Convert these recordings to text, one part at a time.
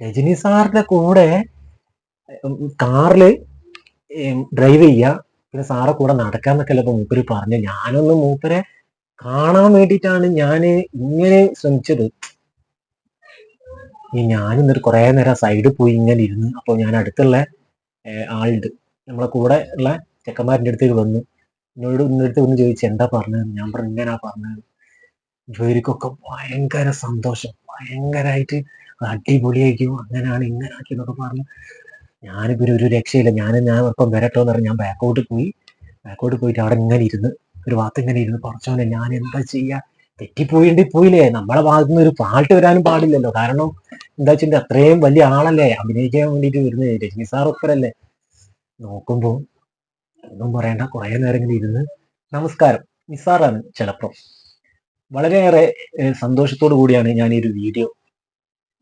രജനി സാറിന്റെ കൂടെ കാറിൽ ഡ്രൈവ് ചെയ്യുക പിന്നെ സാറെ കൂടെ നടക്കാന്നൊക്കെയല്ല ഇപ്പൊ മൂപ്പര് പറഞ്ഞു ഞാനൊന്ന് മൂപ്പരെ കാണാൻ വേണ്ടിയിട്ടാണ് ഞാൻ ഇങ്ങനെ ശ്രമിച്ചത്. ഞാൻ എന്നിട്ട് കുറെ നേരം സൈഡിൽ പോയി ഇങ്ങനെ ഇരുന്ന് അപ്പോൾ ഞാൻ അടുത്തുള്ള ആളുണ്ട് നമ്മളെ കൂടെ ഉള്ള ചെക്കന്മാരിന്റെ അടുത്തേക്ക് വന്നു. എന്നോട് ഇന്നടുത്ത് ഒന്ന് ചോദിച്ചു എന്താ പറഞ്ഞത്? ഞാൻ പറഞ്ഞു ഇങ്ങനാ പറഞ്ഞത്. ഇവർക്കൊക്കെ ഭയങ്കര സന്തോഷം ഭയങ്കരമായിട്ട് അടിപൊളിയായിരിക്കും. അങ്ങനെയാണ് ഇങ്ങനെ ആക്കി എന്നൊക്കെ പറഞ്ഞു ഞാനിപ്പോ ഒരു- രക്ഷയില്ല. ഞാൻ ഞാൻ ഇപ്പം വരട്ടോ എന്ന് പറഞ്ഞ് ഞാൻ ബാക്കോട്ട് പോയി. ബാക്കോട്ട് പോയിട്ട് അവിടെ ഇങ്ങനെ ഇരുന്ന് ഒരു ഭാഗത്ത് ഇങ്ങനെ ഇരുന്ന് കുറച്ചോനെ ഞാൻ എന്താ ചെയ്യാ? തെറ്റിപ്പോയിണ്ടി പോയില്ലേ? നമ്മളെ ഭാഗത്തു നിന്ന് ഒരു പാട്ട് വരാനും പാടില്ലല്ലോ. കാരണം എന്താ വെച്ചിട്ടുണ്ടെങ്കിൽ അത്രയും വലിയ ആളല്ലേ? അഭിനയിക്കാൻ വേണ്ടിയിട്ട് വരുന്നത് രജനി സാർ ഒപ്പരല്ലേ? നോക്കുമ്പോ ഒന്നും പറയണ്ട. കുറെ നേരം ഇങ്ങനെ ഇരുന്ന് നമസ്കാരം. നിസാറാണ് ചിലപ്പം. വളരെയേറെ സന്തോഷത്തോടു കൂടിയാണ് ഞാൻ ഈ ഒരു വീഡിയോ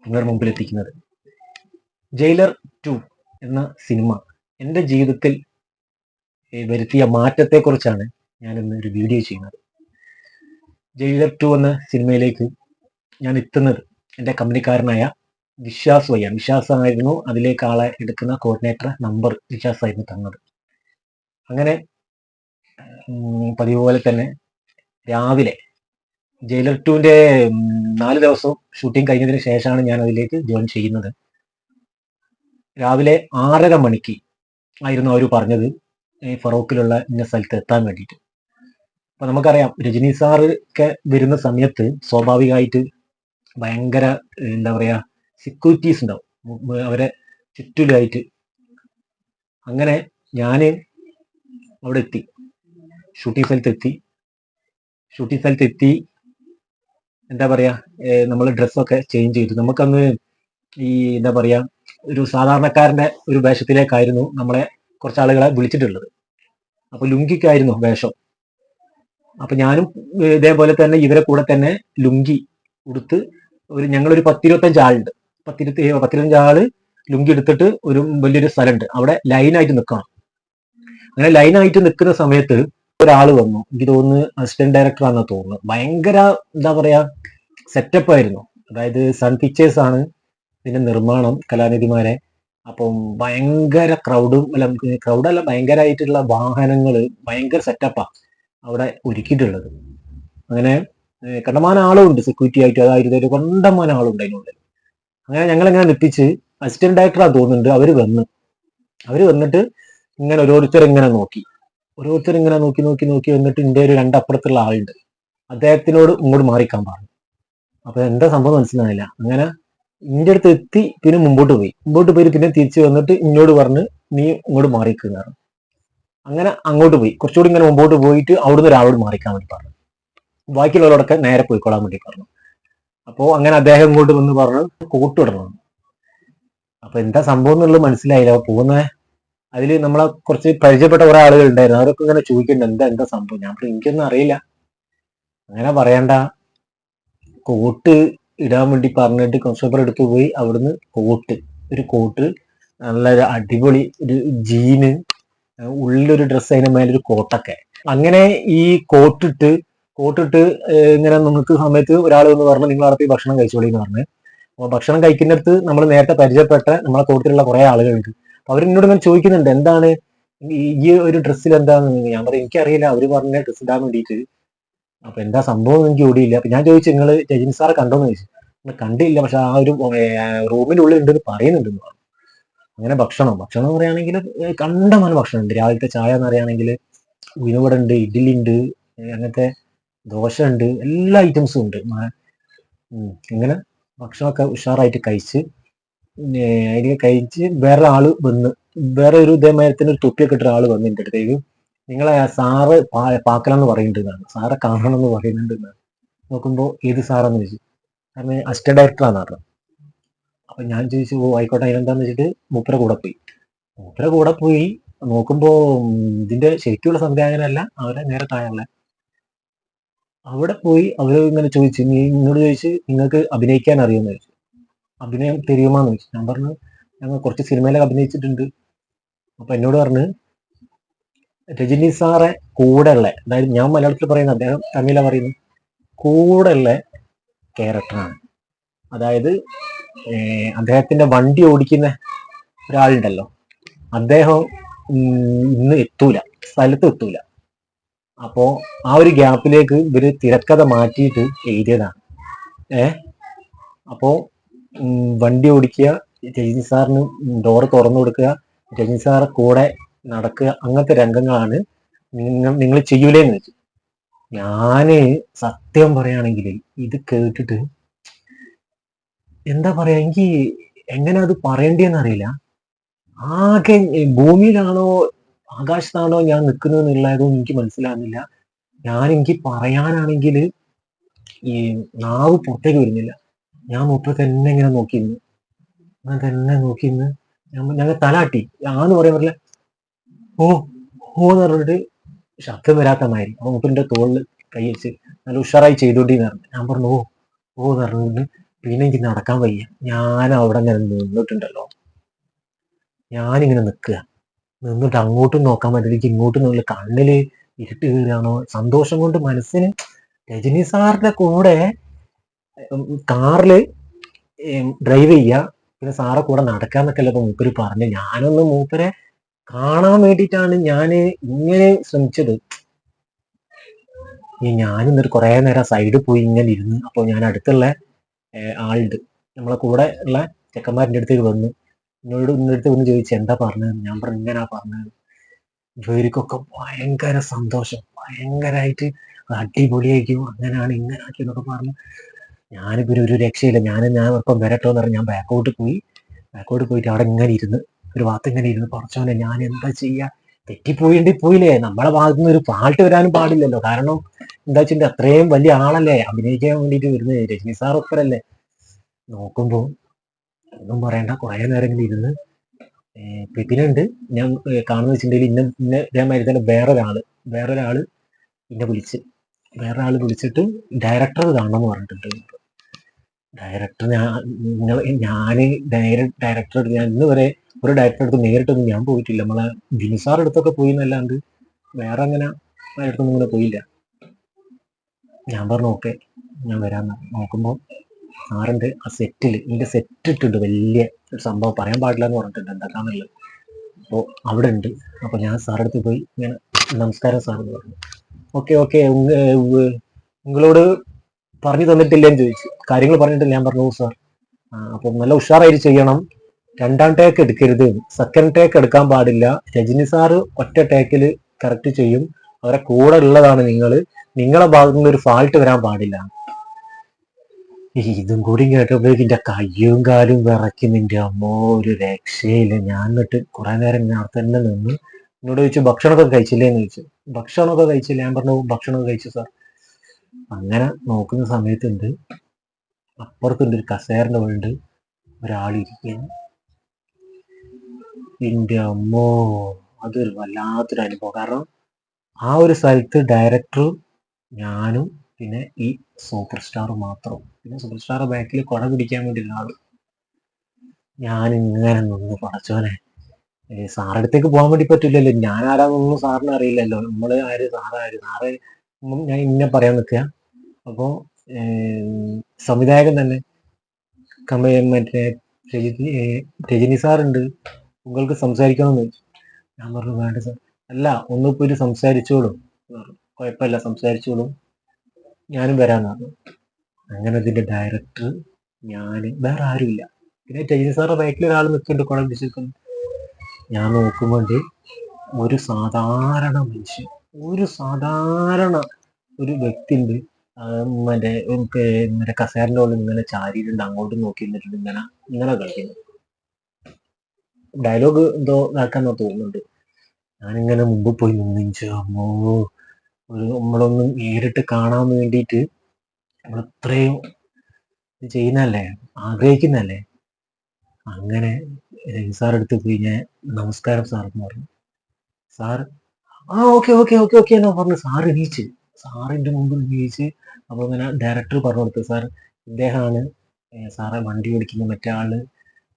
നിങ്ങളുടെ മുമ്പിലെത്തിക്കുന്നത് ജയിലർ ടു എന്ന സിനിമ എന്റെ ജീവിതത്തിൽ വരുത്തിയ മാറ്റത്തെക്കുറിച്ചാണ് ഞാൻ ഇന്ന് ഒരു വീഡിയോ ചെയ്യുന്നത്. ജയിലർ ടു എന്ന സിനിമയിലേക്ക് ഞാൻ എത്തുന്നത് എന്റെ കമ്പനിക്കാരനായ വിശ്വാസ് വയ്യ. വിശ്വാസമായിരുന്നു അതിലേക്ക് ആളെ എടുക്കുന്ന കോർഡിനേറ്റർ നമ്പർ വിശ്വാസ് ആയിരുന്നു തന്നത്. അങ്ങനെ പതിവ് പോലെ തന്നെ രാവിലെ ജയിലർ ടുവിന്റെ നാല് ദിവസവും ഷൂട്ടിംഗ് കഴിഞ്ഞതിന് ശേഷമാണ് ഞാൻ അതിലേക്ക് ജോയിൻ ചെയ്യുന്നത്. രാവിലെ ആറര മണിക്ക് ആയിരുന്നു അവർ പറഞ്ഞത് ഈ ഫറോക്കിലുള്ള ഇന്ന സ്ഥലത്ത് എത്താൻ വേണ്ടിയിട്ട്. അപ്പൊ നമുക്കറിയാം രജനി സാറൊക്കെ വരുന്ന സമയത്ത് സ്വാഭാവികമായിട്ട് ഭയങ്കര എന്താ പറയാ സെക്യൂരിറ്റീസ് ഉണ്ടാവും. അവരെ ചുറ്റിലായിട്ട് അങ്ങനെ ഞാൻ അവിടെ എത്തി. ഷൂട്ടിംഗ് സ്ഥലത്ത് എത്തി ഷൂട്ടിംഗ് സ്ഥലത്ത് എത്തി എന്താ പറയാ നമ്മൾ ഡ്രസ്സൊക്കെ ചേഞ്ച് ചെയ്തു. നമുക്കന്ന് ഈ എന്താ പറയാ ഒരു സാധാരണക്കാരന്റെ ഒരു വേഷത്തിലേക്കായിരുന്നു നമ്മളെ കുറച്ച് ആളുകളെ വിളിച്ചിട്ടുള്ളത്. അപ്പൊ ലുങ്കിക്കായിരുന്നു വേഷം. അപ്പൊ ഞാനും ഇതേപോലെ തന്നെ ഇവരെ കൂടെ തന്നെ ലുങ്കി ഉടുത്ത് ഒരു ഞങ്ങളൊരു പത്തിരുപത്തഞ്ച് ആളുണ്ട്. പത്തിരുപത്തി പത്തിരുപത്തഞ്ച് ആൾ ലുങ്കി എടുത്തിട്ട് ഒരു വലിയൊരു സ്ഥലമുണ്ട്. അവിടെ ലൈനായിട്ട് നിൽക്കണം. അങ്ങനെ ലൈനായിട്ട് നിൽക്കുന്ന സമയത്ത് ഒരാൾ വന്നു. എനിക്ക് തോന്നുന്നു അസിസ്റ്റന്റ് ഡയറക്ടർ ആണെന്ന് തോന്നുന്നു. ഭയങ്കര എന്താ പറയാ സെറ്റപ്പ് ആയിരുന്നു. അതായത് സൺ പിക്ചേഴ്സ് ആണ് ഇതിന്റെ നിർമ്മാണം കലാനിധിമാരെ. അപ്പം ഭയങ്കര ക്രൗഡും അല്ല ക്രൗഡല്ല ഭയങ്കരമായിട്ടുള്ള വാഹനങ്ങൾ ഭയങ്കര സെറ്റപ്പാണ് അവിടെ ഒരുക്കിയിട്ടുള്ളത്. അങ്ങനെ കണ്ടമാന കണ്ടമാനം ആളും ഉണ്ട് സെക്യൂരിറ്റി ആയിട്ട്. അതായത് ഒരു കണ്ടമാനം ആളുണ്ട് അതിനുള്ളിൽ. അങ്ങനെ ഞങ്ങൾ ഇങ്ങനെ നിപ്പിച്ച് അസിസ്റ്റന്റ് ഡയറക്ടറാ തോന്നുന്നുണ്ട് അവർ വന്ന്. അവർ വന്നിട്ട് ഇങ്ങനെ ഓരോരുത്തർ ഇങ്ങനെ നോക്കി. ഓരോരുത്തർ ഇങ്ങനെ നോക്കി നോക്കി നോക്കി വന്നിട്ട് ഇന്റെ ഒരു രണ്ടപ്പുറത്തുള്ള ആളുണ്ട്. അദ്ദേഹത്തിനോട് ഇങ്ങോട്ട് മാറിക്കാൻ പറഞ്ഞു അപ്പൊ എന്താ സംഭവം മനസ്സിലായില്ല. അങ്ങനെ ഇന്റെ അടുത്ത് എത്തി പിന്നെ മുമ്പോട്ട് പോയി. മുമ്പോട്ട് പോയി പിന്നെ തിരിച്ചു വന്നിട്ട് ഇങ്ങോട്ട് പറഞ്ഞ് നീ ഇങ്ങോട്ട് മാറിക്കുക അങ്ങനെ അങ്ങോട്ട് പോയി. കുറച്ചുകൂടി ഇങ്ങനെ മുമ്പോട്ട് പോയിട്ട് അവിടുന്ന് ഒരാളോട് മാറിക്കാൻ വേണ്ടി പറഞ്ഞു. ബാക്കിയുള്ളവരോടൊക്കെ നേരെ പോയിക്കൊള്ളാൻ വേണ്ടി പറഞ്ഞു. അപ്പോ അങ്ങനെ അദ്ദേഹം ഇങ്ങോട്ട് വന്ന് പറഞ്ഞു കോട്ട് അപ്പൊ എന്താ സംഭവം എന്നുള്ളത് മനസ്സിലായില്ല. പോകുന്ന. അതിൽ നമ്മളെ കുറച്ച് പരിചയപ്പെട്ട കുറെ ആളുകൾ ഉണ്ടായിരുന്നു. അവരൊക്കെ ഇങ്ങനെ ചോദിക്കുന്നുണ്ട് എന്താ എന്താ സംഭവം? ഞാൻ എനിക്കൊന്നും അറിയില്ല. അങ്ങനെ പറയണ്ട. കോട്ട് ഇടാൻ വേണ്ടി പറഞ്ഞിട്ട് കൺസ്യൂമർ എടുത്തു പോയി അവിടുന്ന് കോട്ട് ഒരു കോട്ട് നല്ല ഒരു അടിപൊളി ഒരു ജീന് ഉള്ളിലൊരു ഡ്രസ്സ് അതിന് മേലൊരു കോട്ടൊക്കെ. അങ്ങനെ ഈ കോട്ടിട്ട് കോട്ടിട്ട് ഇങ്ങനെ നമുക്ക് സമയത്ത് ഒരാൾ എന്ന് പറഞ്ഞു നിങ്ങൾ പോയി ഭക്ഷണം കഴിച്ചോളി എന്ന് പറഞ്ഞു. അപ്പൊ ഭക്ഷണം കഴിക്കുന്നിടത്ത് നമ്മൾ നേരത്തെ പരിചയപ്പെട്ട നമ്മളെ കൂട്ടത്തിലുള്ള കുറെ ആളുകളുണ്ട്. അവരെന്നോട് ഞാൻ ചോദിക്കുന്നുണ്ട് എന്താണ്? ഈ ഒരു ഡ്രസ്സിൽ എന്താണെന്ന് ഞാൻ പറയും എനിക്കറിയില്ല അവർ പറഞ്ഞ ഡ്രസ്സ് ഇടാൻ വേണ്ടിയിട്ട് അപ്പൊ എന്താ സംഭവം എനിക്ക് ഓടിയില്ല അപ്പൊ ഞാൻ ചോദിച്ചു നിങ്ങൾ രജനി സാറെ കണ്ടോന്ന്? ചോദിച്ചു. "ഞാൻ കണ്ടില്ല പക്ഷെ ആ ഒരു റൂമിന്റെ ഉള്ളിൽ ഉണ്ടെന്ന് പറയുന്നുണ്ടെന്ന് പറഞ്ഞു. അങ്ങനെ ഭക്ഷണം ഭക്ഷണം എന്ന് പറയുകയാണെങ്കിൽ കണ്ടമാനം ഭക്ഷണം ഉണ്ട്. രാവിലത്തെ ചായ എന്ന് പറയുകയാണെങ്കിൽ ഉയവട ഉണ്ട് ഇഡ്ഡലി ഉണ്ട് അങ്ങനത്തെ ദോശ ഉണ്ട് എല്ലാ ഐറ്റംസും ഉണ്ട്. ഇങ്ങനെ ഭക്ഷണമൊക്കെ ഉഷാറായിട്ട് കഴിച്ച് അതിന് കഴിച്ച് വേറെ ആൾ വന്ന് വേറെ ഒരു ഇതേമാരത്തിന് ഒരു തൊപ്പിയൊക്കെ ഇട്ട ആൾ വന്ന് എന്റെ അടുത്തേക്ക്. നിങ്ങളെ സാറ് പാക്കലാന്ന് പറയുന്നുണ്ടെന്നാണ്. സാറെ കാണണം എന്ന് പറയുന്നുണ്ട് എന്നാണ് നോക്കുമ്പോൾ ഏത് സാറാന്ന് ചോദിച്ചു. കാരണം അസിസ്റ്റന്റ് ഡയറക്ടറാന്ന് പറഞ്ഞു അപ്പൊ ഞാൻ ചോദിച്ചു ഓ ആയിക്കോട്ടെ അതിനെന്താന്ന് വെച്ചിട്ട്? മൂപ്പര കൂടെ പോയി. മൂപ്പര കൂടെ പോയി നോക്കുമ്പോ ഉം, ഇതിന്റെ ശരിക്കുള്ള സംവിധായകനല്ല അവരെ നേരെ താഴെയുള്ള. അവിടെ പോയി അവർ ഇങ്ങനെ ചോദിച്ചു നീ എന്നോട് ചോദിച്ച് നിങ്ങൾക്ക് അഭിനയിക്കാൻ അറിയുമെന്ന് ചോദിച്ചു. അഭിനയം തെരുവുമാന്ന് ചോദിച്ചു ഞാൻ പറഞ്ഞു ഞങ്ങൾ കുറച്ച് സിനിമയിലൊക്കെ അഭിനയിച്ചിട്ടുണ്ട്. അപ്പൊ എന്നോട് പറഞ്ഞ് രജനി സാറെ കൂടെയുള്ള അതായത് ഞാൻ മലയാളത്തിൽ പറയുന്ന അദ്ദേഹം തമിഴ പറയുന്നു കൂടെയുള്ള ക്യാരക്ടറാണ്. അതായത് അദ്ദേഹത്തിന്റെ വണ്ടി ഓടിക്കുന്ന ഒരാളുണ്ടല്ലോ. അദ്ദേഹം ഇന്ന് എത്തൂല സ്ഥലത്ത് എത്തൂല. അപ്പോൾ ആ ഒരു ഗ്യാപ്പിലേക്ക് ഇവർ തിരക്കഥ മാറ്റിയിട്ട് എഴുതിയതാണ്. ഏ? അപ്പോൾ വണ്ടി ഓടിക്കുക രജനി സാറിന് ഡോറ് തുറന്നു കൊടുക്കുക രജനി സാറ് കൂടെ നടക്കുക അങ്ങനത്തെ രംഗങ്ങളാണ് നിങ്ങൾ നിങ്ങൾ ചെയ്യൂലേന്ന് വെച്ചു. ഞാൻ സത്യം പറയുകയാണെങ്കിൽ ഇത് കേട്ടിട്ട് എന്താ പറയാ എനിക്ക് എങ്ങനെ അത് പറയേണ്ടതെന്ന് അറിയില്ല. ആകെ ഭൂമിയിലാണോ ആകാശത്താണോ ഞാൻ നിൽക്കുന്നത് എന്നുള്ളതും എനിക്ക് മനസ്സിലാകുന്നില്ല ഞാൻ എനിക്ക് പറയാനാണെങ്കിൽ ഈ നാവ് പുറത്തേക്ക് വരുന്നില്ല. ഞാൻ മുപ്പ തന്നെ ഇങ്ങനെ നോക്കിയിരുന്നു. ഞാൻ തന്നെ നോക്കിയിരുന്നു ഞങ്ങൾ തലാട്ടി. ആന്ന് പറയാൻ പറ്റില്ല. ഓ ഓ എന്ന് പറഞ്ഞിട്ട് ശബ്ദം വരാത്ത മാതിരി. അപ്പൊ മുപ്പിന്റെ തോളിൽ കൈ വെച്ച് നല്ല ഉഷാറായി ചെയ്തോണ്ടിന്ന് പറഞ്ഞു. ഞാൻ പറഞ്ഞു ഓ ഓ എന്ന് പറഞ്ഞിട്ട് പിന്നെ എനിക്ക് നടക്കാൻ വയ്യ. ഞാൻ അവിടെ ഇങ്ങനെ നിന്നിട്ടുണ്ടല്ലോ. ഞാനിങ്ങനെ നിൽക്കുക. നിന്നിട്ട് അങ്ങോട്ടും നോക്കാൻ പറ്റില്ല. എനിക്ക് ഇങ്ങോട്ടും നോക്കില്ല കണ്ണിൽ ഇരുട്ട് കയറുകയാണോ? സന്തോഷം കൊണ്ട് മനസ്സിന് രജനി സാറിന്റെ കൂടെ കാറിൽ ഡ്രൈവ് ചെയ്യുക പിന്നെ സാറെ കൂടെ നടക്കാന്നൊക്കെ അല്ലേ മൂപ്പര് പറഞ്ഞു. ഞാനൊന്ന് മൂപ്പരെ കാണാൻ വേണ്ടിയിട്ടാണ് ഞാൻ ഇങ്ങനെ ശ്രമിച്ചത്. ഈ എന്നിട്ട് കുറെ നേരം സൈഡിൽ പോയി ഇങ്ങനെ ഇരുന്ന് അപ്പോൾ ഞാൻ അടുത്തുള്ള ആളുണ്ട്. നമ്മളെ കൂടെ ഉള്ള ചെക്കന്മാരിന്റെ അടുത്തേക്ക് വന്നു. എന്നോട് ഇന്നടുത്ത് വന്ന് ചോദിച്ചു എന്താ പറഞ്ഞത്? ഞാൻ പറഞ്ഞു ഇങ്ങനാ പറഞ്ഞത്. ഇവർക്കൊക്കെ ഭയങ്കര സന്തോഷം. ഭയങ്കരമായിട്ട് അടിപൊളിയായിരിക്കും. അങ്ങനെയാണ് ഇങ്ങനെ ആക്കി എന്നൊക്കെ പറഞ്ഞു. ഞാനിപ്പോ ഒരു- രക്ഷയില്ല. ഞാൻ ഞാൻ ഇപ്പം വരട്ടോ എന്ന് പറഞ്ഞ് ഞാൻ ബാക്കോട്ട് പോയി. ബാക്കോട്ട് പോയിട്ട് അവിടെ ഇങ്ങനെ ഇരുന്ന് ഒരു ഭാഗത്ത് ഇങ്ങനെ ഇരുന്ന് കുറച്ചോനെ ഞാൻ എന്താ ചെയ്യാ? തെറ്റിപ്പോയിണ്ടി പോയില്ലേ? നമ്മളെ ഭാഗത്തു നിന്ന് ഒരു പാട്ട് വരാനും പാടില്ലല്ലോ. കാരണം എന്താ വെച്ചിട്ട് അത്രയും വലിയ ആളല്ലേ? അഭിനയിക്കാൻ വേണ്ടിയിട്ട് വരുന്നത് രജനി സാർ ഒപ്പരല്ലേ? നോക്കുമ്പോ ഒന്നും പറയണ്ട. കുറെ നേരം ഇങ്ങനെ ഇരുന്ന് പിന്നുണ്ട്. ഞാൻ കാണുന്ന വെച്ചിട്ടുണ്ടെങ്കിൽ ഇന്ന ഇന്ന ഇതേമാതിരി തന്നെ വേറൊരാൾ വേറൊരാൾ എന്നെ വിളിച്ച് വേറൊരാൾ വിളിച്ചിട്ട് ഡയറക്ടർ കാണണം എന്ന് പറഞ്ഞിട്ടുണ്ട്. ഡയറക്ടർ ഞാൻ നിങ്ങൾ ഞാൻ ഡയറക്ടർ ഞാൻ ഇന്ന് വരെ ഒരു ഡയറക്ടർ അടുത്ത് നേരിട്ടൊന്നും ഞാൻ പോയിട്ടില്ല നമ്മളെ ബിനിസാർ അടുത്തൊക്കെ പോയി എന്നല്ലാണ്ട് വേറെ അങ്ങനെ അടുത്തൊന്നും ഇങ്ങനെ പോയില്ല ഞാൻ പറഞ്ഞു ഓക്കെ ഞാൻ വരാന്ന് നോക്കുമ്പോൾ സാറിന്റെ ആ സെറ്റിൽ എന്റെ സെറ്റ് ഇട്ടുണ്ട് വലിയ ഒരു സംഭവം പറയാൻ പാടില്ല എന്ന് പറഞ്ഞിട്ടുണ്ട് എന്താക്കാന്നുള്ളത് അപ്പോൾ അവിടെ ഉണ്ട് അപ്പോൾ ഞാൻ സാറിന്റെ അടുത്ത് പോയി ഞാൻ നമസ്കാരം സാർ എന്ന് പറഞ്ഞു ഓക്കെ ഓക്കെ നിങ്ങളോട് പറഞ്ഞു തന്നിട്ടില്ലെന്ന് ചോദിച്ചു. കാര്യങ്ങൾ പറഞ്ഞിട്ടില്ല ഞാൻ പറഞ്ഞു സാർ അപ്പം നല്ല ഉഷാറായിട്ട് ചെയ്യണം. രണ്ടാം ടേക്ക് എടുക്കരുത്. സെക്കൻഡ് ടേക്ക് എടുക്കാൻ പാടില്ല. രജനി സാറ് ഒറ്റ ടേക്കിൽ കറക്റ്റ് ചെയ്യും. അവരെ കൂടെ ഉള്ളതാണ് നിങ്ങൾ. നിങ്ങളെ ഭാഗത്തു നിന്ന് ഒരു ഫാൾട്ട് വരാൻ പാടില്ല. ഇതും കൂടി കേട്ടപ്പോഴേക്കും എന്റെ കയ്യും കാലും വിറയ്ക്കും നിന്റെ അമ്മോ ഒരു രക്ഷയില്ല. ഞാൻ എന്നിട്ട് കുറെ നേരം ഞാൻ തന്നെ നിന്ന് എന്നോട് ചോദിച്ചു ഭക്ഷണമൊക്കെ കഴിച്ചില്ലേ? എന്ന് ചോദിച്ചു. ഭക്ഷണമൊക്കെ കഴിച്ചില്ല. ഞാൻ പറഞ്ഞു ഭക്ഷണമൊക്കെ കഴിച്ചു സാർ അങ്ങനെ നോക്കുന്ന സമയത്തുണ്ട്. അപ്പുറത്തുണ്ട് ഒരു കസേരന്റെ മുകളിൽ ഒരാളിരിക്കുകയാണ്. എന്റെ അമ്മോ അതൊരു വല്ലാത്തൊരു അനുഭവം. കാരണം ആ ഒരു സ്ഥലത്ത് ഡയറക്ടർ ഞാനും പിന്നെ ഈ സൂപ്പർ സ്റ്റാർ മാത്രം. പിന്നെ സൂപ്പർ സ്റ്റാർ ബാക്കിൽ കുട പിടിക്കാൻ വേണ്ടി ആൾ. ഞാൻ ഇങ്ങനെ നിന്ന് പടച്ചോനെ സാറടുത്തേക്ക് അടുത്തേക്ക് പോകാൻ വേണ്ടി പറ്റില്ലല്ലോ. ഞാൻ ആരാന്നൊന്നും സാറിന് അറിയില്ലല്ലോ. നമ്മൾ ആര് സാറാര് സാറ് ഞാൻ ഇന്നെ പറയാൻ നിൽക്കുക. അപ്പോ ഏർ, സംവിധായകൻ തന്നെ കമ മറ്റേ രജനി സാറുണ്ട് നിങ്ങൾക്ക് സംസാരിക്കണമെന്ന് ചോദിച്ചു. ഞാൻ പറഞ്ഞു വേണ്ട സാർ അല്ല ഒന്ന് പോയിട്ട് സംസാരിച്ചോളും. കുഴപ്പമില്ല സംസാരിച്ചോളും. ഞാനും വരാന്ന് പറഞ്ഞു അങ്ങനെ ഇതിന്റെ ഡയറക്ടർ ഞാൻ വേറെ ആരുമില്ല. പിന്നെ രജനി സാറിന്റെ ബാക്കിൽ ഒരാൾ നിൽക്കുന്നുണ്ട് കുളം പിടിച്ചിരിക്കുന്നു ഞാൻ നോക്കുമ്പോണ്ട് ഒരു സാധാരണ മനുഷ്യൻ ഒരു സാധാരണ ഒരു വ്യക്തി ഉണ്ട് മറ്റേ നമുക്ക് മറ്റേ കസേരന്റെ ഉള്ളിൽ ഇങ്ങനെ ചാരിയിട്ടുണ്ട് അങ്ങോട്ടും നോക്കി നിന്നിട്ടുണ്ട് ഇങ്ങനെ ഇങ്ങനെ കളിക്കുന്നു. ഡയലോഗ് എന്തോ നടക്കാന്ന് തോന്നുന്നുണ്ട്. ഞാനിങ്ങനെ മുമ്പ് പോയി നിന്നിച്ചു അമ്മോ ഒരു നമ്മളൊന്നും നേരിട്ട് കാണാൻ വേണ്ടിയിട്ട് നമ്മൾ ഇത്രയും ചെയ്യുന്നല്ലേ ആഗ്രഹിക്കുന്നല്ലേ അങ്ങനെ സാർ എടുത്ത് പോയി ഞാൻ നമസ്കാരം സാർ എന്ന് പറഞ്ഞു. സാർ ആ ഓക്കെ ഓക്കെ ഓക്കെ ഓക്കെ എന്നാ പറഞ്ഞു. സാർ എണീച്ച്. സാറിന്റെ മുമ്പിൽ ഉപയോഗിച്ച് അപ്പൊ ഇങ്ങനെ ഡയറക്ടർ പറഞ്ഞു കൊടുത്തു സാർ ഇദ്ദേഹമാണ് സാറെ വണ്ടി ഓടിക്കുന്ന മറ്റേ